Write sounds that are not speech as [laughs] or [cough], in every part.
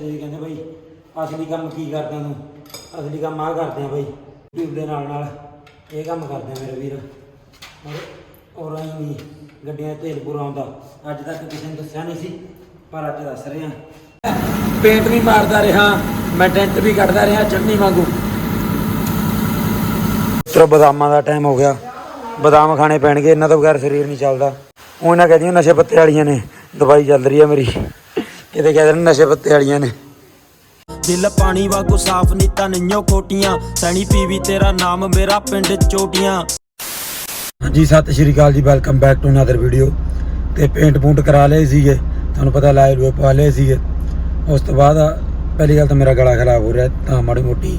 ਪੁੱਛਦੇ ਸੀ ਕਹਿੰਦੇ ਬਈ, ਅਸਲੀ ਕੰਮ ਕੀ ਕਰਦਾ ਤੂੰ? ਅਸਲੀ ਕੰਮ ਆ ਕਰਦੇ ਆ ਬਈ, YouTube ਦੇ ਨਾਲ ਨਾਲ ਇਹ ਕੰਮ ਕਰਦੇ ਆ ਮੇਰੇ ਵੀਰ। ਔਰ ਔਰ ਅਸੀਂ ਵੀ ਗੱਡੀਆਂ 'ਚ ਤੇਲ ਪੂਰਾ ਆਉਂਦਾ। ਅੱਜ ਤੱਕ ਕਿਸੇ ਨੇ ਦੱਸਿਆ ਨਹੀਂ ਸੀ, ਪਰ ਅੱਜ ਦੱਸ ਰਹੇ ਆ। ਪੇਂਟ ਵੀ ਮਾਰਦਾ ਰਿਹਾ, ਮੈਂ ਟੈਂਟ ਵੀ ਕੱਢਦਾ ਰਿਹਾ ਚੰਨੀ ਵਾਂਗੂ। ਤੇਰਾ ਬਦਾਮਾਂ ਦਾ ਟਾਈਮ ਹੋ ਗਿਆ। ਬਦਾਮ ਖਾਣੇ ਪੈਣਗੇ ਇਹਨਾਂ ਤੋਂ ਬਗੈਰ ਸਰੀਰ ਨਹੀਂ ਚੱਲਦਾ। ਉਹਨਾਂ ਇਹਨਾਂ ਕਹਿੰਦੀਆਂ ਨਸ਼ੇ ਪੱਤੇ ਵਾਲੀਆਂ ਨੇ, ਦਵਾਈ ਚੱਲ ਰਹੀ ਆ ਮੇਰੀ। ਇਹ ਤਾਂ ਕਹਿੰਦੇ ਨਸ਼ੇ ਪੱਤੇ ਵਾਲੀਆਂ ਨੇ। ਦਿਲ ਪਾਣੀ ਵਾਂਗੂ ਸਾਫ਼ ਨਹੀਂ ਤਾਂ ਨਿੰਨੋ ਕੋਟੀਆਂ ਸੈਣੀ ਪੀਵੀ ਤੇਰਾ ਨਾਮ ਮੇਰਾ ਪਿੰਡ ਚੋਟੀਆਂ। ਹਾਂਜੀ Sat Shri Akal ji welcome back to another video ਤੇ ਪੇਂਟ ਪੂੰਟ ਕਰਾ ਲਏ ਸੀਗੇ ਤੁਹਾਨੂੰ ਪਤਾ ਲਾਏ ਰੂਏ ਪਾ ਲਏ ਸੀਗੇ। ਉਸ ਤੋਂ ਬਾਅਦ ਪਹਿਲੀ ਗੱਲ ਤਾਂ ਮੇਰਾ ਗਲਾ ਖਰਾਬ ਹੋ ਰਿਹਾ ਤਾਂ ਮਾੜੀ ਮੋਟੀ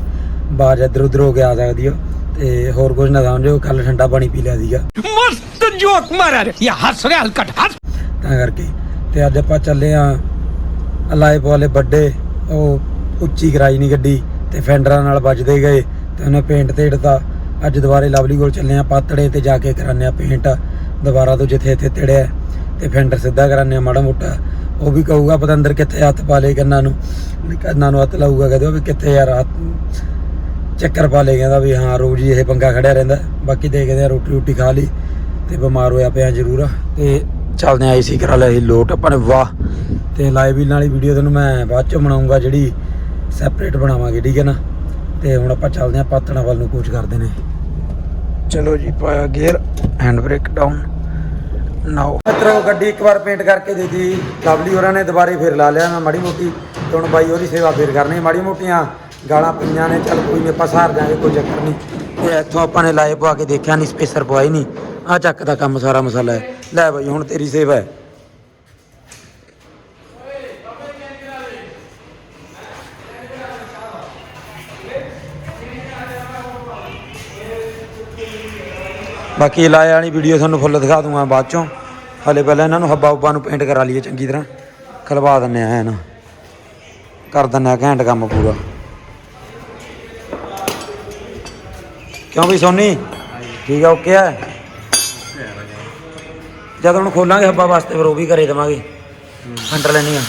ਬਾਹਰ ਇਧਰ ਉਧਰ ਹੋ ਕੇ ਆ ਸਕਦੀ ਹੋ ਤੇ ਹੋਰ ਕੁਝ ਨਾ ਸਮਝੋ ਕੱਲ ਠੰਡਾ ਪਾਣੀ ਪੀ ਲਿਆ ਸੀਗਾ। ਮਸਤ ਜੋਕ ਮਾਰਿਆ ਇਹ ਹੱਸ ਰਿਹਾ ਹਲਕਟ ਹੱਸ। ਤਾਂ ਕਰਕੇ ਤੇ ਅੱਜ ਆਪਾਂ ਚੱਲੇ ਆ ਅਲਾਏ ਵਾਲੇ ਵੱਡੇ, ਉਹ ਉੱਚੀ ਕਰਾਈ ਨਹੀਂ ਗੱਡੀ ਤੇ ਫੈਂਡਰਾਂ ਨਾਲ ਵੱਜਦੇ ਗਏ ਤੇ ਉਹਨੇ ਪੇਂਟ ਤੇ ਢਤਾ ਅੱਜ ਦੁਬਾਰੇ ਲਵਲੀ ਕੋਲ ਚੱਲੇ ਆ ਪਾਤੜੇ ਤੇ ਜਾ ਕੇ ਕਰਾਨੇ ਆ ਪੇਂਟ ਦੁਬਾਰਾ ਤੋਂ ਜਿੱਥੇ ਇੱਥੇ ਤੜਿਆ ਤੇ ਫੈਂਡਰ ਸਿੱਧਾ ਕਰਾਨੇ ਆ, ਮਾੜਾ ਮੋਟਾ। ਉਹ ਵੀ ਕਹੂਗਾ ਪਤਾ ਅੰਦਰ ਕਿੱਥੇ ਹੱਥ ਪਾ ਲੇ ਕੰਨਾਂ ਨੂੰ? ਕੰਨਾਂ ਨੂੰ ਹੱਥ ਲਾਊਗਾ ਕਹਦੇ ਵੀ ਕਿੱਥੇ ਯਾਰ ਹੱਥ ਚੱਕਰ ਪਾ ਲੇ ਕਹਿੰਦਾ ਵੀ ਹਾਂ ਰੋਜ਼ ਹੀ ਇਹ ਪੰਗਾ ਖੜਿਆ ਰਹਿੰਦਾ। ਬਾਕੀ ਦੇਖਦੇ ਆ ਰੋਟੀ ਰੋਟੀ ਖਾ ਲਈ ਤੇ ਬਿਮਾਰ ਹੋਇਆ ਪਿਆ ਜ਼ਰੂਰ। ਤੇ ਚੱਲਦੇ ਆ ਏਸੀ ਕਰਾ ਲਿਆ ਸੀ ਲੋਟ ਆਪਾਂ ਨੇ ਵਾਹ ਤੇ ਲਾਈਵ ਵੀਲ ਵਾਲੀ ਵੀਡੀਓ ਤੁਹਾਨੂੰ ਮੈਂ ਬਾਅਦ ਚ ਬਣਾਉਂਗਾ ਜਿਹੜੀ ਸੈਪਰੇਟ ਬਣਾਵਾਂਗੇ ਠੀਕ ਹੈ ਨਾ? ਤੇ ਹੁਣ ਆਪਾਂ ਚੱਲਦੇ ਆ ਪਾਤਣਾ ਵੱਲ ਨੂੰ ਕੋਚ ਕਰਦੇ ਨੇ। ਚਲੋ ਜੀ ਪਾਇਆ gear hand brake down now ਮਿੱਤਰੋ ਗੱਡੀ ਇੱਕ ਵਾਰ ਪੇਂਟ ਕਰਕੇ ਦੇ ਦਿੱਤੀ। ਲਵਲੀ ਹੋਰਾਂ ਨੇ ਦੁਬਾਰੇ ਫਿਰ ਲਾ ਲਿਆ ਮੈਂ ਮਾੜੀ ਮੋਟੀ ਤੇ ਹੁਣ ਬਾਈ ਉਹਦੀ ਸੇਵਾ ਫੇਰ ਕਰਨੀ ਮਾੜੀ ਮੋਟੀਆਂ ਗਾਲਾਂ ਪਈਆਂ ਨੇ ਚੱਲ ਕੋਈ ਨਹੀਂ ਆਪਾਂ ਸਾਰ ਜਾਾਂਗੇ ਕੋਈ ਚੱਕਰ ਨਹੀਂ। ਤੇ ਇੱਥੋਂ ਆਪਾਂ ਨੇ ਲਾਏ ਪਵਾ ਕੇ ਦੇਖਿਆ ਨਹੀਂ ਸਪੇਸਰ ਪਵਾਈ ਨਹੀਂ। ਆ ਚੱਕ ਦਾ ਕੰਮ ਸਾਰਾ ਮਸਾਲਾ ਹੈ। ਲੈ ਬਾਈ ਹੁਣ ਤੇਰੀ ਸੇਵਾ ਹੈ। ਬਾਕੀ ਲਾਇਆ ਵਾਲੀ ਵੀਡੀਓ ਤੁਹਾਨੂੰ ਫੁੱਲ ਦਿਖਾ ਦੂੰਗਾ ਬਾਅਦ ਚੋਂ। ਹਲੇ ਪਹਿਲਾਂ ਇਹਨਾਂ ਨੂੰ ਹੱਬਾ ਉੱਬਾ ਨੂੰ ਪੇਂਟ ਕਰਾ ਲਈਏ ਚੰਗੀ ਤਰ੍ਹਾਂ। ਖਲਵਾ ਦਿੰਨੇ ਆ ਐਨ ਕਰ ਦਿੰਨੇ ਆ ਘੈਂਟ ਕੰਮ ਪੂਰਾ। ਕਿਉਂ ਵੀ ਸੋਨੀ? ਠੀਕ ਆ ਓਕੇ ਆ? ਜਦ ਹੁਣ ਖੋਲਾਂਗੇ ਹੱਬਾ ਵਾਸਤੇ ਫਿਰ ਉਹ ਵੀ ਕਰੇ ਦੇਵਾਂਗੇ। ਅੰਡਰ ਲੈਣੀ ਆ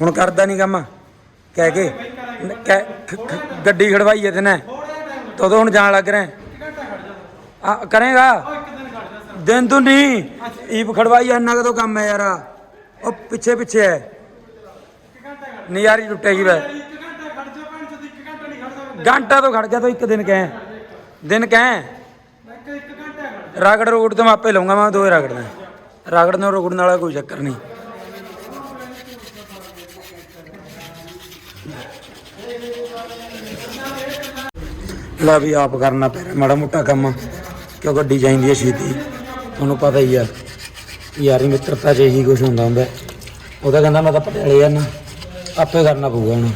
ਹੁਣ ਕਰਦਾ ਨਹੀਂ ਕੰਮ। ਕਹਿ ਕੇ ਕਹਿ- ਖ- ਖ- ਗੱਡੀ ਖੜਵਾਈ ਐ ਤੈਨੇ। ਤਦੋਂ ਹੁਣ ਜਾਣ ਲੱਗ ਰਿਹਾ। ਆ ਕਰੇਗਾ? ਦਿਨ ਤੋਂ ਨਹੀਂ। ਈਪ ਖੜਵਾਈ ਐ, ਇੰਨਾ ਕਦੋਂ ਕੰਮ ਹੈ ਯਾਰ। ਉਹ ਪਿੱਛੇ ਪਿੱਛੇ ਹੈ। ਨਿਆਰੀ ਟੁੱਟੇਗੀ ਵੈ ਘੰਟਾ ਤੋਂ ਖੜ ਗਿਆ ਤਾਂ ਇੱਕ ਦਿਨ ਕਹਿ। ਦਿਨ ਕਹਿ। ਰਗੜ ਰੋਡ ਤੋਂ ਮੈਂ ਆਪੇ ਲਊਂਗਾ ਮੈਂ ਦੋਏ ਰਗੜਨਾ। ਰਗੜਨ ਨੂੰ ਰਗੜਨ ਵਾਲਾ ਕੋਈ ਚੱਕਰ ਨਹੀਂ। ਲੈ ਵੀ ਆਪ ਕਰਨਾ ਪੈ ਰਿਹਾ ਮਾੜਾ ਮੋਟਾ ਕੰਮ ਕਿਉਂ ਗੱਡੀ ਚਾਹੀਦੀ ਹੈ ਛੇਤੀ? ਤੁਹਾਨੂੰ ਪਤਾ ਹੀ ਆ ਯਾਰੀ ਮਿੱਤਰਤਾ 'ਚ ਇਹੀ ਕੁਝ ਹੁੰਦਾ ਹੁੰਦਾ। ਉਹਦਾ ਕਹਿੰਦਾ ਮੈਂ ਤਾਂ ਪਟਿਆਲੇ ਜਾਣਾ ਆਪੇ ਕਰਨਾ ਪਊਗਾ ਹੁਣ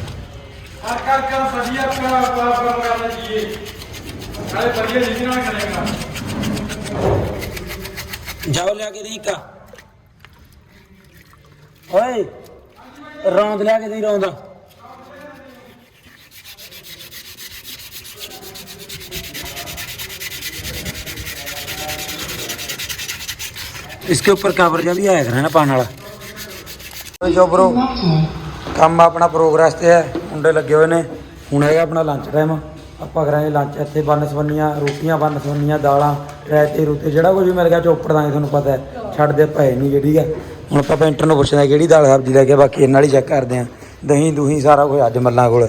ਕਰ ਕਰ ਵਧੀਆ ਕਰ ਕਰ ਕਰ ਲਈਏ ਨਾਲੇ ਵਧੀਆ ਜੀ ਨਾਲ ਕਰੇਗਾ। ਜਾਓ ਲਿਆ ਕੇ ਦੇ ਇੱਕ। ਓਏ ਰੌਂਦ ਲਿਆ ਕੇ ਦੇ ਰੌਂਦ। इसके ऊपर कवर का भी आया करना ਵਾਲਾ। वाला जो ब्रो ਕੰਮ ਆਪਣਾ ਪ੍ਰੋਗਰੈਸ ਤੇ ਹੈ, ਮੁੰਡੇ ਲੱਗੇ ਹੋਏ ਨੇ। ਹੁਣ ਹੈਗਾ ਆਪਣਾ ਲੰਚ ਟਾਈਮ ਆਪਾਂ ਕਰਾਂਗੇ ਲੰਚ ਇੱਥੇ, ਬੰਨ ਸਵੰਨੀਆਂ, ਰੋਟੀਆਂ, ਬੰਨ ਸਵੰਨੀਆਂ, ਦਾਲਾਂ ਰਾਇਤੇ ਰੋਤੇ, ਜਿਹੜਾ ਕੁਝ ਵੀ ਮਿਲ ਗਿਆ, ਚੋਪੜ ਦਾਂਗੇ, ਤੁਹਾਨੂੰ ਪਤਾ ਹੈ। ਛੱਡਦੇ ਪਏ ਨਹੀਂ ਜਿਹੜੀ ਹੈ। ਹੁਣ ਆਪਾਂ ਪੈਂਟਰ ਨੂੰ ਪੁੱਛਦੇ ਕਿਹੜੀ ਦਾਲ ਸਬਜ਼ੀ ਲੈ ਕੇ ਬਾਕੀ ਇਹਨਾਂ ਲਈ ਚੈੱਕ ਕਰਦੇ ਆਂ ਦਹੀਂ, ਦੁਹੀਂ, ਸਾਰਾ ਕੁਝ ਅੱਜ ਮੱਲਾਂ ਕੋਲ।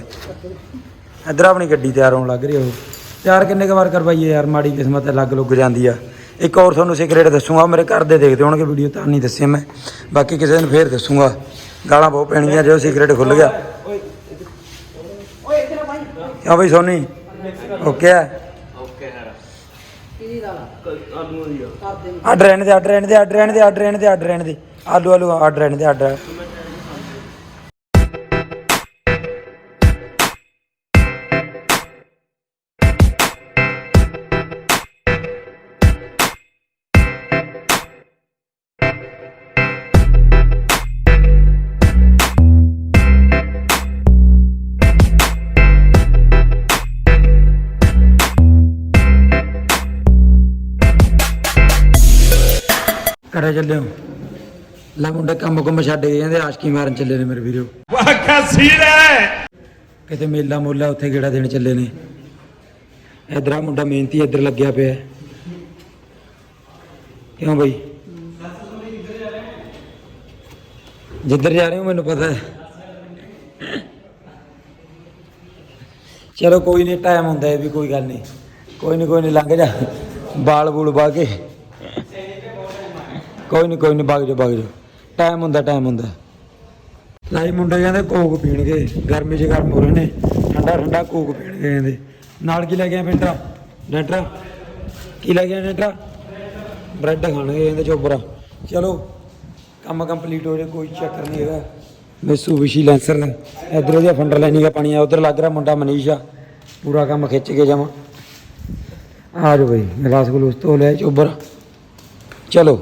ਇੱਧਰ ਆਪਣੀ ਗੱਡੀ ਤਿਆਰ ਹੋਣ ਲੱਗ ਰਹੀ ਉਹ। ਤਿਆਰ ਕਿੰਨੇ ਕੁ ਵਾਰ ਕਰਵਾਈਏ ਯਾਰ? ਮਾੜੀ ਕਿਸਮਤ ਲੱਗ ਲੁੱਗ ਜਾਂਦੀ ਆ। ਇੱਕ ਹੋਰ ਤੁਹਾਨੂੰ ਸਿਕਰੇਟ ਦੱਸੂਗਾ, ਮੇਰੇ ਘਰ ਦੇ ਦੇਖਦੇ ਹੋਣਗੇ ਵੀਡੀਓ ਤਾਂ ਨਹੀਂ ਦੱਸਿਆ ਮੈਂ। ਬਾਕੀ ਕਿਸੇ ਦਿਨ ਫੇਰ ਦੱਸੂਗਾ। ਗਾਲਾਂ ਬਹੁਤ ਪੈਣਗੀਆਂ ਜੇ ਉਹ ਸਿਕਰੇਟ ਖੁੱਲ ਗਿਆ। ਕਿਉਂ ਬਈ ਸੋਨੀ? ਓਕੇ ਆ। ਆਰਡਰ ਰਹਿਣ ਦੇ ਆਰਡਰ ਰਹਿਣ ਦੇ ਆਰਡਰ ਰਹਿਣ ਦੇ ਆਰਡਰ ਰਹਿਣ ਦੇ ਆਰਡਰ ਰਹਿਣ ਦੇ ਆਲੂ ਆਲੂ ਆਰਡਰ ਰਹਿਣ ਦੇ ਆਰਡਰ ਕਰੇ ਚੱਲੇ ਹੋ। ਲੈ ਮੁੰਡੇ ਕੰਮ ਕੰਮ ਛੱਡ ਗਏ ਜਾਂਦੇ ਆਸ਼ਕੀ ਮਾਰਨ ਚੱਲੇ ਨੇ ਮੇਰੇ ਵੀਰੋ। ਵਾਹ ਕਸੀਰ ਹੈ ਕਿਤੇ ਮੇਲਾ ਮੋਲਾ ਉੱਥੇ ਗੇੜਾ ਦੇਣ ਚੱਲੇ ਨੇ। ਇਧਰ ਆ ਮੁੰਡਾ ਮਿਹਨਤੀ ਇਧਰ ਲੱਗਿਆ ਪਿਆ। ਕਿਉਂ ਬਈ? ਜਿੱਧਰ ਜਾ ਰਹੇ ਹੋ ਮੈਨੂੰ ਪਤਾ ਹੈ। ਚਲੋ ਕੋਈ ਨਹੀਂ ਟਾਈਮ ਹੁੰਦਾ ਇਹ ਵੀ ਕੋਈ ਗੱਲ ਨਹੀਂ। ਕੋਈ ਨਹੀਂ ਕੋਈ ਨਹੀਂ ਲੰਘ ਜਾ। ਬਾਲ ਬੂਲ ਬਾ ਕੇ। ਕੋਈ ਨਹੀਂ ਕੋਈ ਨਹੀਂ ਵਗ ਜਾ ਵਗ ਜਾ ਟਾਈਮ ਹੁੰਦਾ ਟਾਈਮ ਹੁੰਦਾ। ਲਾਈ ਮੁੰਡੇ ਕਹਿੰਦੇ ਕੋਕ ਪੀਣਗੇ, ਗਰਮੀ 'ਚ ਗਰਮ ਹੋ ਰਹੇ ਨੇ, ਠੰਡਾ ਠੰਡਾ ਕੋਕ ਪੀਣਗੇ ਕਹਿੰਦੇ। ਨਾਲ ਕੀ ਲੈ ਗਿਆ ਆ ਪਿੰਡਰਾ ਡੈਂਟਰਾ ਕੀ ਲੈ ਗਿਆ ਆ ਡੈਂਟਰਾ ਬ੍ਰੈਡ ਖਾਣਗੇ ਕਹਿੰਦੇ ਚੋਬਰਾ। ਚਲੋ, ਕੰਮ ਕੰਪਲੀਟ ਹੋ ਜਾਏ, ਕੋਈ ਚੱਕਰ ਨਹੀਂ ਹੈਗਾ। ਮੈਸੂ ਵਿਸ਼ੀ ਲੈਂਸਰ ਨੇ, ਇਧਰ ਉਹਦੀਆਂ ਫੰਡਰ ਲੈਣੀ ਦਾ ਪਾਣੀ ਆ ਉਧਰ ਲੱਗ ਰਿਹਾ ਮੁੰਡਾ ਮਨੀਸ਼ ਆ। ਪੂਰਾ ਕੰਮ ਖਿੱਚ ਕੇ ਜਾਵਾਂ। ਆ ਜਾਓ ਬਈ, ਗਲਾਸ ਗਲੂਸ ਤੋਂ ਲੈ ਚੋਬਰ। ਚਲੋ।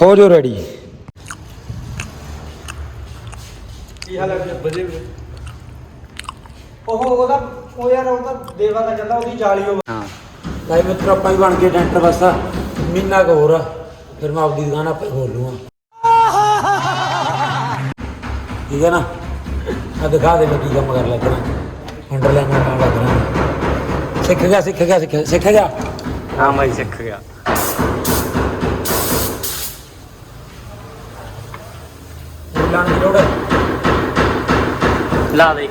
ਹੋ ਜੋ ਰੈਡੀ ਉਹ ਉਹਦਾ ਉਹ ਯਾਰ ਉਹਦਾ ਦੇਵਾ ਦਾ ਚੱਲਦਾ ਉਹਦੀ ਜਾਲੀ ਉਹ ਲਾਈ ਮਿੱਤਰ ਆਪਾਂ ਹੀ ਬਣ ਕੇ ਡੈਂਟਰ ਬਸ। ਮਹੀਨਾ ਕੁ ਹੋਰ ਆ, ਫਿਰ ਮੈਂ ਆਪਦੀ ਦੁਕਾਨ ਆਪੇ ਖੋਲ ਲੂੰਗਾ। ਠੀਕ ਹੈ ਨਾ? ਆ ਦਿਖਾ ਦੇ ਮੈਂ ਕੀ ਕੰਮ ਕਰ ਲੱਗਣਾ। ਅੰਡਰ ਲੈਣਾ ਨਾਲ ਲੱਗਣਾ। ਸਿੱਖ ਗਿਆ ਸਿੱਖ ਗਿਆ ਸਿੱਖ ਸਿੱਖ ਗਿਆ? ਹਾਂ ਮੈਂ ਸਿੱਖ ਗਿਆ। ਲਾਣ ਦੀ ਲੋੜ ਹੈ। ਲਾ ਦੇ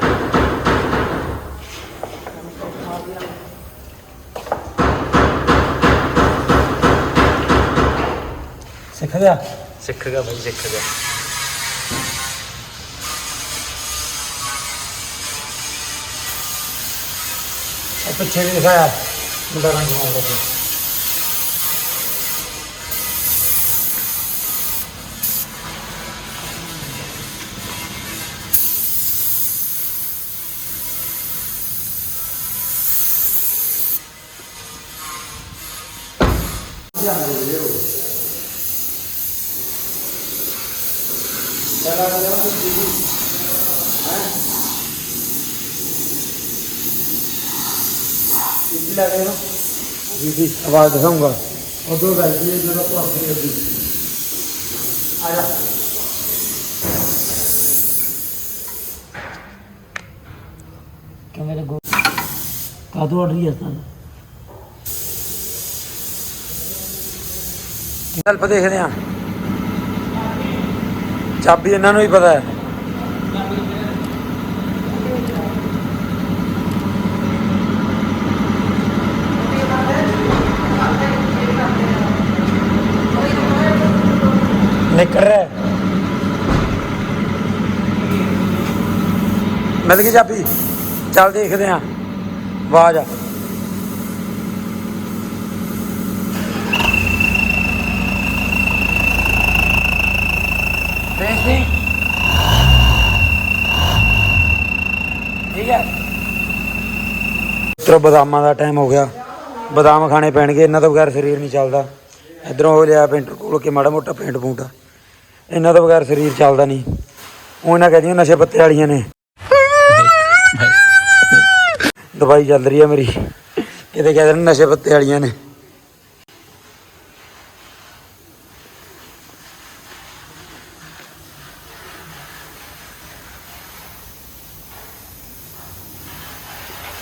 ਸਿੱਖ ਗਿਆ? ਸਿੱਖ ਗਿਆ ਬਾਈ ਸਿੱਖ ਗਿਆ। ਪਿੱਛੇ ਵੀ ਦਿਖਾਇਆ। ਮੁੰਡਾ ਰੰਗ ਮਾਰਦਾ ਸੀ। ਜੀ ਜੀ ਆਵਾਜ਼ ਦਿਖਾਉਂਗਾ ਉਦੋਂ ਬੈਠੀ ਹੈ ਜਦੋਂ ਪਹੁੰਚੀ ਅੱਗੇ ਆ ਜਾ ਕਿ ਮੇਰੇ ਗੋ ਕਾਦੋਂ ਆਰਡਰ ਕੀਤਾ ਤਾਂ ਚੱਲ ਦੇਖਦੇ ਆ ਚਾਬੀ ਇਹਨਾਂ ਨੂੰ ਹੀ ਪਤਾ ਹੈ। ਨਿਕਲ ਰਿਹਾ ਮਿਲ ਗਈ ਚਾਬੀ? ਚੱਲ ਦੇਖਦੇ ਆ ਆਵਾਜ਼ ਆ। ਬੇਸੀ ਠੀਕ ਹੈ ਤੇਰਾ ਬਦਾਮਾਂ ਦਾ ਟਾਈਮ ਹੋ ਗਿਆ। ਬਦਾਮ ਖਾਣੇ ਪੈਣਗੇ ਇਹਨਾਂ ਤੋਂ ਬਗੈਰ ਸਰੀਰ ਨਹੀਂ ਚੱਲਦਾ। ਇਧਰੋਂ ਹੋ ਲਿਆ ਪੇਂਟਰ ਕੋਲ ਕੇ ਮਾੜਾ ਮੋਟਾ ਪੇਂਟ ਪੂੰਟ ਇਹਨਾਂ ਤੋਂ ਬਗੈਰ ਸਰੀਰ ਚੱਲਦਾ ਨਹੀਂ। ਉਹ ਇਹਨਾਂ ਕਹਿੰਦੀਆਂ ਨਸ਼ੇ ਪੱਤੇ ਵਾਲੀਆਂ ਨੇ। [laughs] ਦਵਾਈ ਚੱਲ ਰਹੀ ਹੈ ਮੇਰੀ। ਕਿਤੇ ਕਹਿੰਦੇ ਨਸ਼ੇ ਪੱਤੇ ਵਾਲੀਆਂ ਨੇ।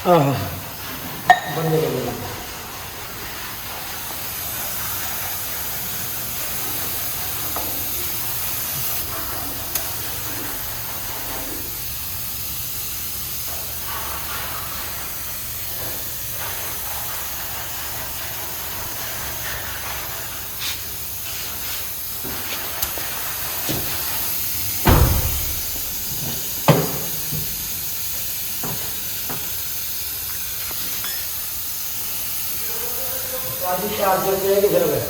ਆਹ ਆਜੀ ਚਾਰਜਰ ਤੇ ਕਿਧਰ ਗਏ।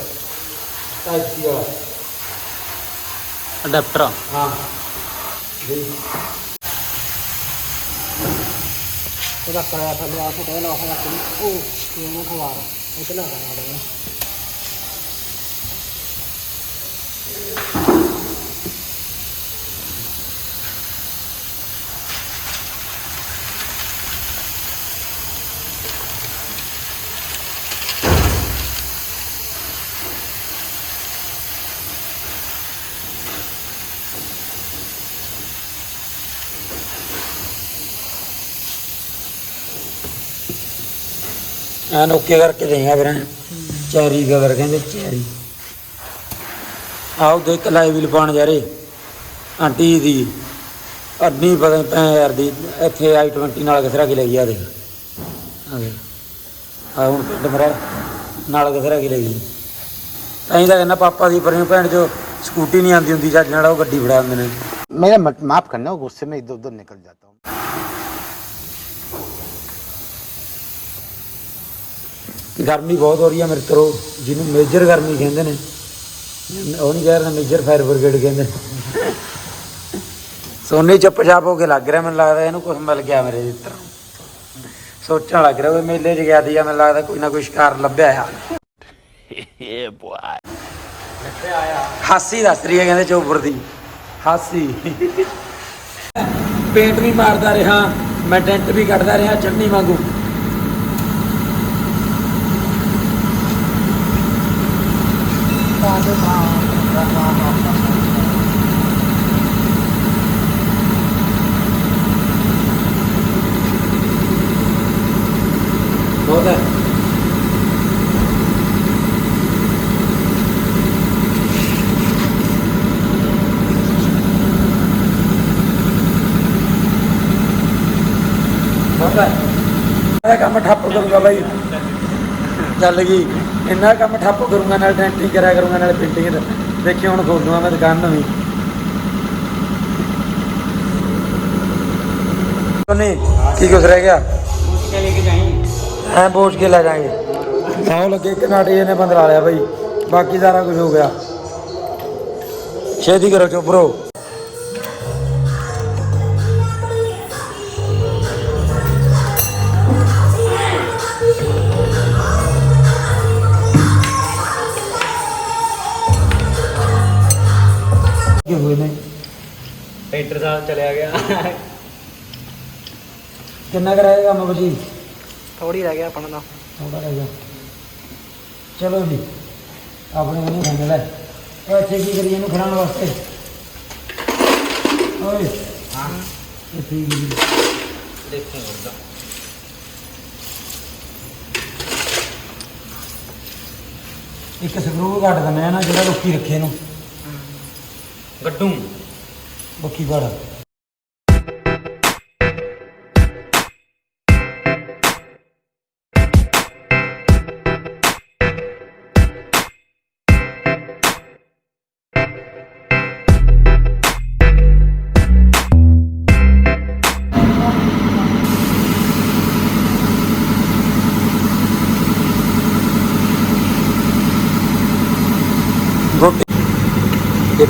ਟਾਈਪ ਸੀ ਵਾਲਾ ਅਡਾਪਟਰ ਹਾਂ। ਦੇ ਉਹਦਾ ਕਾਇਆ ਥੱਲੇ ਆ ਕੇ ਪਹਿਲਾਂ ਉਹ ਆਪਣੀ ਉਹ ਕਿਉਂ ਖਵਾ ਇਤਨਾ ਕਰਾ ਦੇ ਐਨ ਓਕੇ ਕਰਕੇ ਦੇਗਾ ਫਿਰ ਚੈਰੀ ਕਲਰ ਕਹਿੰਦੇ ਚੈਰੀ ਆਓ ਦੇਖ ਲਾਈਵ ਵੀ ਪਾਣ ਜਾ ਰਹੇ ਆਂਟੀ ਦੀ ਅੱਡੀ ਪਤਾ ਨੀ ਭੈਣ ਯਾਰ ਦੀ ਇੱਥੇ ਆਈ 20 ਨਾਲ ਕਿਸਰਾ ਕੀ ਲਈ ਆ ਦੇਖ ਆ ਦੇਖ ਆ ਹੁਣ ਪਿੰਡ ਮੇਰਾ ਨਾਲ ਕਿਸਰਾ ਕੀ ਲਈ ਐਂ ਤਾਂ ਕਹਿੰਦਾ ਪਾਪਾ ਦੀ ਪਰੇ ਭੈਣ ਜੋ ਸਕੂਟੀ ਨਹੀਂ ਆਂਦੀ ਹੁੰਦੀ ਚੱਜ ਨਾਲ ਉਹ ਗੱਡੀ ਫੜਾ ਦਿੰਦੇ ਨੇ मेरा मत- माफ करना गुस्से में इधर उधर निकल जाता हूँ ਗਰਮੀ ਬਹੁਤ ਹੋ ਰਹੀ ਹੈ ਮੇਰੇ ਤਰੋ, ਜਿਹਨੂੰ ਮੇਜਰ ਗਰਮੀ ਕਹਿੰਦੇ ਨੇ। ਉਹ ਨਹੀਂ ਕਹਿ ਰਹੇ ਮੇਜਰ ਫਾਇਰ ਬ੍ਰਿਗੇਡ ਕਹਿੰਦੇ ਸੋਨੇ ਚੱਪ ਛਾਪ ਹੋ ਕੇ ਲੱਗ ਰਿਹਾ, ਮੈਨੂੰ ਲੱਗਦਾ ਇਹਨੂੰ ਕੁਝ ਮਿਲ ਗਿਆ ਮੇਰੇ ਮਿੱਤਰ ਨੂੰ। ਸੋਚਣ ਲੱਗ ਰਿਹਾ, ਉਹ ਮੇਲੇ 'ਚ ਗਿਆ ਸੀਗਾ ਮੈਨੂੰ ਲੱਗਦਾ ਕੋਈ ਨਾ ਕੋਈ ਸ਼ਿਕਾਰ ਲੱਭਿਆ ਆ। ਹਾਸੀ ਦੱਸ ਰਹੀ ਹੈ ਕਹਿੰਦੇ ਚੋਬਰ ਦੀ। ਹਾਸੀ। ਪੇਂਟ ਵੀ ਮਾਰਦਾ ਰਿਹਾ, ਮੈਂ ਟੈਂਟ ਵੀ ਕੱਢਦਾ ਰਿਹਾ ਚੰਨੀ ਵਾਂਗੂ। ਬਹੁਤ ਹੈ। ਬਹੁਤ ਹੈ। ਇਹ ਕੰਮ ਠੱਪ ਕਰੂੰਗਾ ਬਾਈ। ਚੱਲ ਗਈ ਇੰਨਾ ਕੰਮ ਠੱਪ ਕਰੂੰਗਾ ਨਾਲ ਡੈਂਟਿੰਗ ਕਰਿਆ ਕਰੂੰਗਾ, ਨਾਲ ਪੇਂਟਿੰਗ ਦੇਖੀ ਹੁਣ ਖੋਲ ਮੈਂ ਦੁਕਾਨ ਨਵੀਂ ਨਹੀਂ ਕੀ ਕੁਛ ਰਹਿ ਗਿਆ? ਐ ਪੋਚ ਕੇ ਲੈ ਜਾਾਂਗੇ। ਸਾਉ ਲੱਗੇ ਕਨਾਟੇ ਨੇ ਬੰਦ ਲਾ ਲਿਆ ਬਾਈ। ਬਾਕੀ ਸਾਰਾ ਕੁਝ ਹੋ ਗਿਆ। ਛੇਤੀ ਕਰੋ ਚੋਪਰੋ। ਕੀ ਹੋਏ ਨੇ? ਪੇਂਟਰ ਸਾਹਿਬ ਚਲਿਆ ਗਿਆ। ਕਿੰਨਾ ਕਰਾਏਗਾ ਮਬ ਜੀ ਥੋੜੀ ਰਹਿ ਗਿਆ ਆਪਣਾ ਥੋੜਾ ਰਹਿ ਗਿਆ। ਚਲੋ ਜੀ ਆਪਣੇ ਨੂੰ ਖੰਡ ਲੈ ਉਹ ਇੱਥੇ ਕੀ ਕਰੀਏ ਇਹਨੂੰ ਖੜਾਉਣ ਵਾਸਤੇ? ਓਏ। ਹਾਂ। ਇੱਥੇ ਕੀ ਕਰੀਏ? ਦੇਖੋ ਉਹਦਾ ਇੱਕ ਸਕਰੂ ਕੱਟ ਦਿੰਦੇ ਆ ਨਾ ਜਿਹੜਾ ਲੋਕੀ ਰੱਖੇ ਇਹਨੂੰ ਗੱਡੂ। ਬੱਕੀ ਪੜ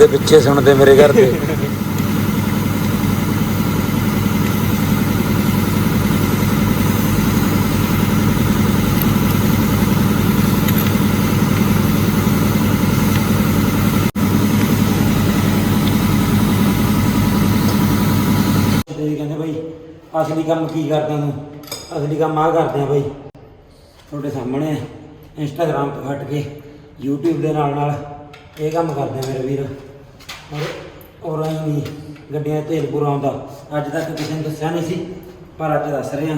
ਇਹਦੇ ਪਿੱਛੇ ਸੁਣਦੇ ਮੇਰੇ ਘਰ ਦੇ। ਕਹਿੰਦੇ ਭਾਈ ਅਸਲੀ ਕੰਮ ਕੀ ਕਰਦਾ ਤੂੰ? ਅਸਲੀ ਕੰਮ ਆ ਕਰਦੇ ਆ ਭਾਈ ਤੁਹਾਡੇ ਸਾਹਮਣੇ ਇੰਸਟਾਗ੍ਰਾਮ ਤੋਂ ਹਟ ਕੇ YouTube ਦੇ ਨਾਲ ਨਾਲ ਇਹ ਕੰਮ ਕਰਦੇ ਆ ਮੇਰੇ ਵੀਰ। ਔਰ ਔਰ ਆਈ ਨਹੀਂ ਗੱਡੀਆਂ 'ਚ ਤੇਲ ਪੂਰਾ ਆਉਂਦਾ। ਅੱਜ ਤੱਕ ਕਿਸੇ ਨੇ ਦੱਸਿਆ ਨਹੀਂ ਸੀ ਪਰ ਅੱਜ ਦੱਸ ਰਹੇ ਆ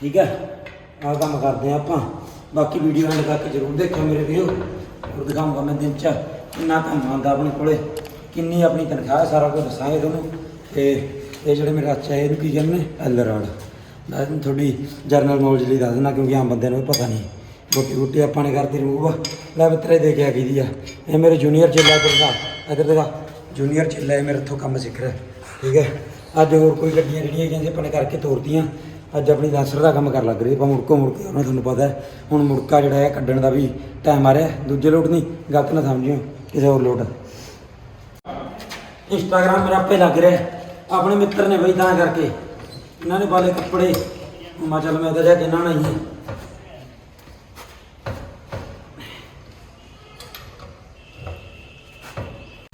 ਠੀਕ ਹੈ? ਆਹ ਕੰਮ ਕਰਦੇ ਆ ਆਪਾਂ। ਬਾਕੀ ਵੀਡੀਓ ਐਂਡ ਤੱਕ ਜ਼ਰੂਰ ਦੇਖਿਓ ਮੇਰੇ ਵੀਰੋ। ਔਰ ਦਿਖਾਉਂਗਾ ਮੈਂ ਦਿਨ 'ਚ ਕਿੰਨਾ ਕੰਮ ਆਉਂਦਾ ਆਪਣੇ ਕੋਲੇ। ਕਿੰਨੀ ਆਪਣੀ ਤਨਖਾਹ ਹੈ, ਸਾਰਾ ਕੁਝ ਦੱਸਾਂਗੇ ਤੁਹਾਨੂੰ। ਤੇ ਇਹ ਜਿਹੜੇ ਮੇਰੇ ਅੱਛਾ ਇਹਨੂੰ ਕੀ ਕਹਿੰਦੇ ਨੇ? ਐਲ ਰਾਡ ਮੈਂ ਤੁਹਾਡੀ ਜਰਨਲ ਨੌਲੇਜ ਲਈ ਦੱਸ ਦਿੰਦਾ ਕਿਉਂਕਿ ਆਮ ਬੰਦੇ ਨੂੰ ਇਹ ਪਤਾ ਨਹੀਂ। ਰੋਟੀ ਰੋਟੀ ਆਪਾਂ ਨੇ ਕਰਤੀ ਰਿਮੂਵ ਲੈ ਮਿੱਤਰੇ ਦੇ ਕੇ ਆ ਗਈ ਦੀ ਆ। ਇਹ ਮੇਰੇ ਜੂਨੀਅਰ ਚੇਲਾ ਇੱਧਰ ਦਾ ਇੱਧਰ ਦਾ ਜੂਨੀਅਰ ਚੇਲਾ ਇਹ ਮੇਰੇ ਤੋਂ ਕੰਮ ਸਿੱਖ ਰਿਹਾ। ਠੀਕ ਹੈ? ਅੱਜ ਹੋਰ ਕੋਈ ਗੱਡੀਆਂ ਜਿਹੜੀਆਂ ਕਹਿੰਦੇ ਆਪਾਂ ਨੇ ਕਰਕੇ ਤੋਰਤੀਆਂ। ਅੱਜ ਆਪਣੀ ਲੈਂਸਰ ਦਾ ਕੰਮ ਕਰ ਲੱਗ ਰਹੀ ਆਪਾਂ ਮੁੜਕੋ ਮੁੜ ਕੇ ਉਹਨਾਂ ਤੁਹਾਨੂੰ ਪਤਾ ਹੈ। ਹੁਣ ਮੁੜਕਾ ਜਿਹੜਾ ਹੈ ਕੱਢਣ ਦਾ ਵੀ ਟਾਈਮ ਆ ਰਿਹਾ। ਦੂਜੇ ਲੋਟ ਨਹੀਂ, ਗਲਤ ਨਾ ਸਮਝਿਓ। ਕਿਸੇ ਹੋਰ ਲੋਟ। ਇੰਸਟਾਗ੍ਰਾਮ ਮੇਰਾ ਆਪੇ ਲੱਗ ਰਿਹਾ ਆਪਣੇ ਮਿੱਤਰ ਨੇ ਬਈ ਤਾਂ ਕਰਕੇ। ਇਹਨਾਂ ਨੇ ਵਾਲੇ ਕੱਪੜੇ। ਮਾ ਚੱਲ ਮੈਂ ਤਾਂ ਜਾ ਕੇ ਨਾ ਹੀ।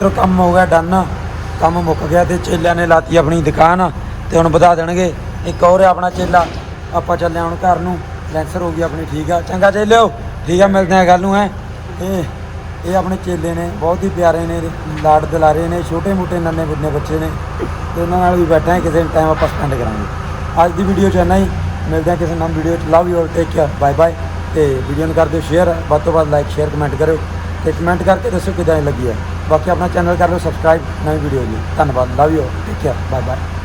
ਤੇਰਾ ਕੰਮ ਹੋ ਗਿਆ ਡਨ ਕੰਮ ਮੁੱਕ ਗਿਆ ਤੇ ਚੇਲਿਆਂ ਨੇ ਲਾਤੀ ਆਪਣੀ ਦੁਕਾਨ ਤੇ ਹੁਣ ਵਧਾ ਦੇਣਗੇ। ਇੱਕ ਹੋਰ ਹੈ ਆਪਣਾ ਚੇਲਾ। ਆਪਾਂ ਚੱਲੇ ਹੁਣ ਘਰ ਨੂੰ। ਲੈਂਸਰ ਹੋ ਗਈ ਆਪਣੀ, ਠੀਕ ਆ। ਚੰਗਾ ਚੇਲਿਓ, ਠੀਕ ਆ, ਮਿਲਦੇ ਆ ਗੱਲ ਨੂੰ, ਹੈ। ਇਹ ਇਹ ਆਪਣੇ ਚੇਲੇ ਨੇ, ਬਹੁਤ ਹੀ ਪਿਆਰੇ ਨੇ, ਲਾਡ ਦੁਲਾਰੇ ਨੇ, ਛੋਟੇ ਮੋਟੇ ਨੰਨੇ ਬੁੱਢੇ ਬੱਚੇ ਨੇ। ਤੇ ਉਹਨਾਂ ਨਾਲ ਵੀ ਬੈਠਾ ਹੈ, ਕਿਸੇ ਟਾਈਮ ਆਪਾਂ ਸਪੈਂਡ ਕਰਾਂਗੇ। ਅੱਜ ਦੀ ਵੀਡੀਓ ਚ ਇੰਨਾ ਹੀ। ਮਿਲਦੇ ਹਾਂ ਕਿਸੇ ਨਵੀਂ ਵੀਡੀਓ ਚ। Love you all take care bye bye ਤੇ ਵੀਡੀਓ ਨੂੰ ਕਰ ਦਿਓ ਸ਼ੇਅਰ ਵੱਧ ਤੋਂ ਵੱਧ ਲਾਈਕ ਸ਼ੇਅਰ ਕਮੈਂਟ ਕਰਿਓ। ਤੇ ਕਮੈਂਟ ਕਰਕੇ ਦੱਸੋ ਕਿਦਾਂ ਲੱਗੀ ਹੈ ਬਾਕੀ ਆਪਣਾ ਚੈਨਲ ਕਰ ਲਓ ਸਬਸਕ੍ਰਾਈਬ ਨਵੀਂ ਵੀਡੀਓ ਲਈ। ਧੰਨਵਾਦ love you take care bye bye